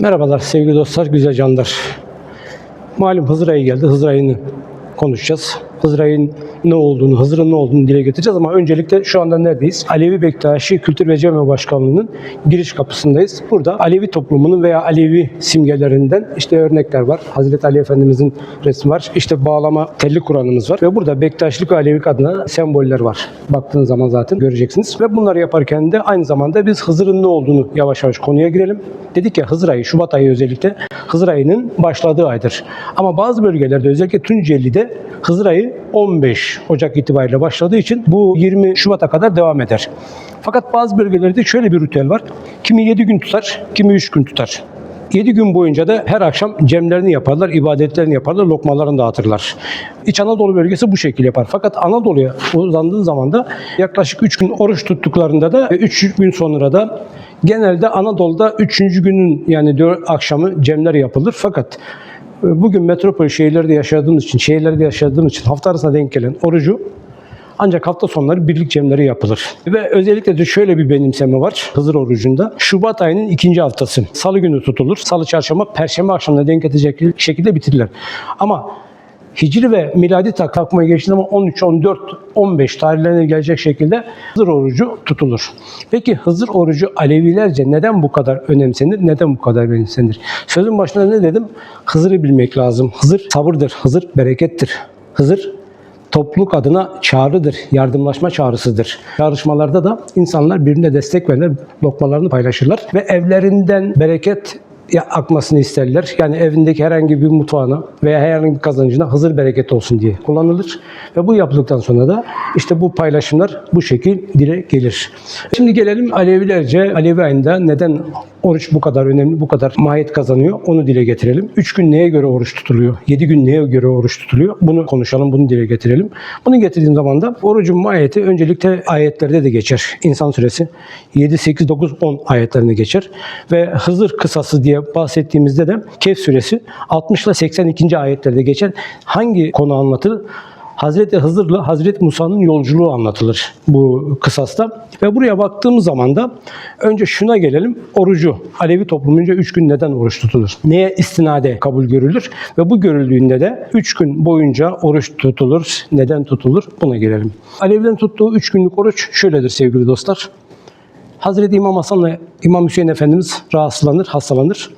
Merhabalar sevgili dostlar, güzel canlar. Malum Hızır ayı geldi. Hızır ayını konuşacağız. Hızır ayın ne olduğunu, Hızır'ın ne olduğunu dile getireceğiz ama öncelikle şu anda neredeyiz? Alevi Bektaşi Kültür ve Cami Başkanlığı'nın giriş kapısındayız. Burada Alevi toplumunun veya Alevi simgelerinden işte örnekler var. Hazreti Ali Efendimizin resmi var. İşte bağlama telli Kur'an'ımız var. Ve burada Bektaşilik ve Alevilik adına semboller var. Baktığınız zaman zaten göreceksiniz. Ve bunları yaparken de aynı zamanda biz Hızır'ın ne olduğunu yavaş yavaş konuya girelim. Dedik ya Hızır ayı, Şubat ayı özellikle Hızır ayının başladığı aydır. Ama bazı bölgelerde özellikle Tunceli'de Hızır ayı 15 Ocak itibariyle başladığı için bu 20 Şubat'a kadar devam eder. Fakat bazı bölgelerde şöyle bir ritüel var. Kimi 7 gün tutar, kimi 3 gün tutar. 7 gün boyunca da her akşam cemlerini yaparlar, ibadetlerini yaparlar, lokmalarını dağıtırlar. İç Anadolu bölgesi bu şekilde yapar. Fakat Anadolu'ya uzandığı zaman da yaklaşık 3 gün oruç tuttuklarında da 3 gün sonra da genelde Anadolu'da 3. günün yani 4 akşamı cemler yapılır. Fakat bugün metropol şehirlerde yaşadığımız için, şehirlerde yaşadığımız için hafta arasına denk gelen orucu ancak hafta sonları birlik cemleri yapılır. Ve özellikle de şöyle bir benimseme var Hızır orucunda. Şubat ayının ikinci haftası. Salı günü tutulur. Salı, çarşamba, perşembe akşamına denk gelecek şekilde bitirilir. Ama Hicri ve miladi tak- takvime geçtiği zaman 13, 14, 15 tarihlerine gelecek şekilde Hızır orucu tutulur. Peki Hızır orucu Alevilerce neden bu kadar önemsenir, neden bu kadar benimsenir? Sözün başında ne dedim? Hızır'ı bilmek lazım. Hızır sabırdır, Hızır berekettir. Hızır topluluk adına çağrıdır, yardımlaşma çağrısıdır. Çağrışmalarda da insanlar birbirine destek verirler, lokmalarını paylaşırlar ve evlerinden bereket akmasını isterler. Yani evindeki herhangi bir mutfağına veya herhangi bir kazancına Hızır bereket olsun diye kullanılır. Ve bu yapıldıktan sonra da işte bu paylaşımlar bu şekil dile gelir. Şimdi gelelim Alevilerce, Alevi ayında neden oruç bu kadar önemli, bu kadar mahiyet kazanıyor onu dile getirelim. Üç gün neye göre oruç tutuluyor? Yedi gün neye göre oruç tutuluyor? Bunu konuşalım, bunu dile getirelim. Bunu getirdiğim zaman da orucun mahiyeti öncelikle ayetlerde de geçer. İnsan suresi 7, 8, 9, 10 ayetlerinde geçer. Ve Hızır kısası diye bahsettiğimizde de Kehf suresi 60 ile 82. ayetlerde geçer. Hangi konu anlatılır? Hazreti Hızır'la Hazreti Musa'nın yolculuğu anlatılır bu kısasta. Ve buraya baktığımız zaman da önce şuna gelelim. Orucu Alevi toplumunca 3 gün neden oruç tutulur? Neye istinade kabul görülür? Ve bu görüldüğünde de 3 gün boyunca oruç tutulur. Neden tutulur? Buna gelelim. Alevilerin tuttuğu 3 günlük oruç şöyledir sevgili dostlar. Hazreti İmam Hasan'la İmam Hüseyin Efendimiz rahatsızlanır, hastalanır.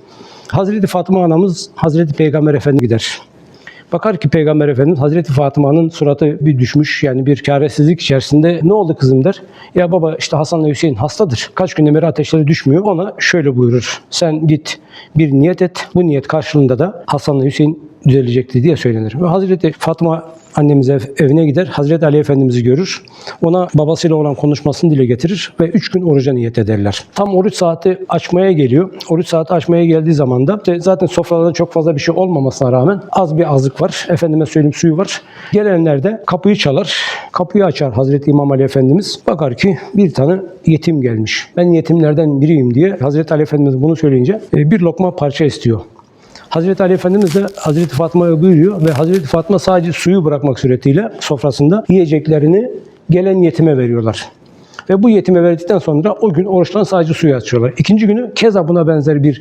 Hazreti Fatıma anamız Hazreti Peygamber Efendimiz gider. Bakar ki Peygamber Efendimiz Hazreti Fatıma'nın suratı bir düşmüş yani bir çaresizlik içerisinde ne oldu kızım der. Ya baba işte Hasan'la Hüseyin hastadır. Kaç günden beri ateşleri düşmüyor. Ona şöyle buyurur. Sen git bir niyet et. Bu niyet karşılığında da Hasan'la Hüseyin düzelecekti diye söylenir. Ve Hazreti Fatıma annemiz ev- evine gider. Hazreti Ali Efendimiz'i görür. Ona babasıyla olan konuşmasını dile getirir ve üç gün oruca niyet ederler. Tam oruç saati açmaya geliyor. Oruç saati açmaya geldiği zaman da zaten sofralarda çok fazla bir şey olmamasına rağmen az bir azlık var. Efendime söyleyeyim suyu var. Gelenler de kapıyı çalar. Kapıyı açar Hazreti İmam Ali Efendimiz. Bakar ki bir tane yetim gelmiş. Ben yetimlerden biriyim diye Hazreti Ali Efendimiz bunu söyleyince e, bir lokma parça istiyor. Hazreti Ali Efendimiz de Hazreti Fatma'ya buyuruyor ve Hazreti Fatma sadece suyu bırakmak suretiyle sofrasında yiyeceklerini gelen yetime veriyorlar. Ve bu yetime verdikten sonra o gün oruçtan sadece suyu açıyorlar. İkinci günü keza buna benzer bir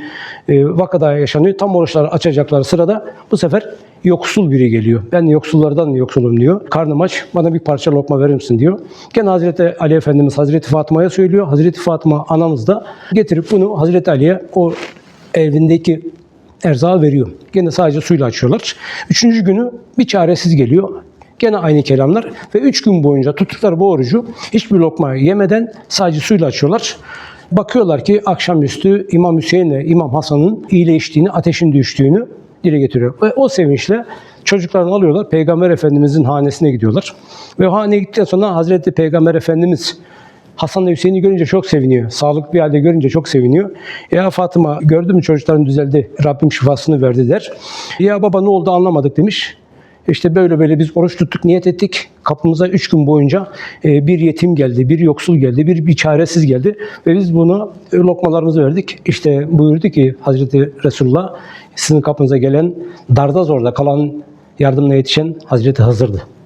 e, vaka daha yaşanıyor. Tam oruçları açacakları sırada bu sefer yoksul biri geliyor. Ben yoksullardan yoksulum diyor. Karnım aç bana bir parça lokma verir misin diyor. Gene Hazreti Ali Efendimiz Hazreti Fatma'ya söylüyor. Hazreti Fatma anamız da getirip bunu Hazreti Ali'ye o evindeki erzağı veriyor. Gene sadece suyla açıyorlar. Üçüncü günü bir çaresiz geliyor. Gene aynı kelamlar ve üç gün boyunca tuttukları bu orucu hiçbir lokma yemeden sadece suyla açıyorlar. Bakıyorlar ki akşamüstü İmam Hüseyin ile İmam Hasan'ın iyileştiğini, ateşin düştüğünü dile getiriyor. Ve o sevinçle çocuklarını alıyorlar. Peygamber Efendimizin hanesine gidiyorlar. Ve haneye gittikten sonra Hazreti Peygamber Efendimiz Hasan'la Hüseyin'i görünce çok seviniyor. Sağlıklı bir halde görünce çok seviniyor. Ya Fatıma gördün mü çocukların düzeldi. Rabbim şifasını verdi der. Ya baba ne oldu anlamadık demiş. İşte böyle böyle biz oruç tuttuk, niyet ettik. Kapımıza üç gün boyunca e, bir yetim geldi, bir yoksul geldi, bir, bir çaresiz geldi. Ve biz bunu e, lokmalarımızı verdik. İşte buyurdu ki Hazreti Resulullah sizin kapınıza gelen darda zorda kalan yardımına yetişen Hazreti Hızır'dı.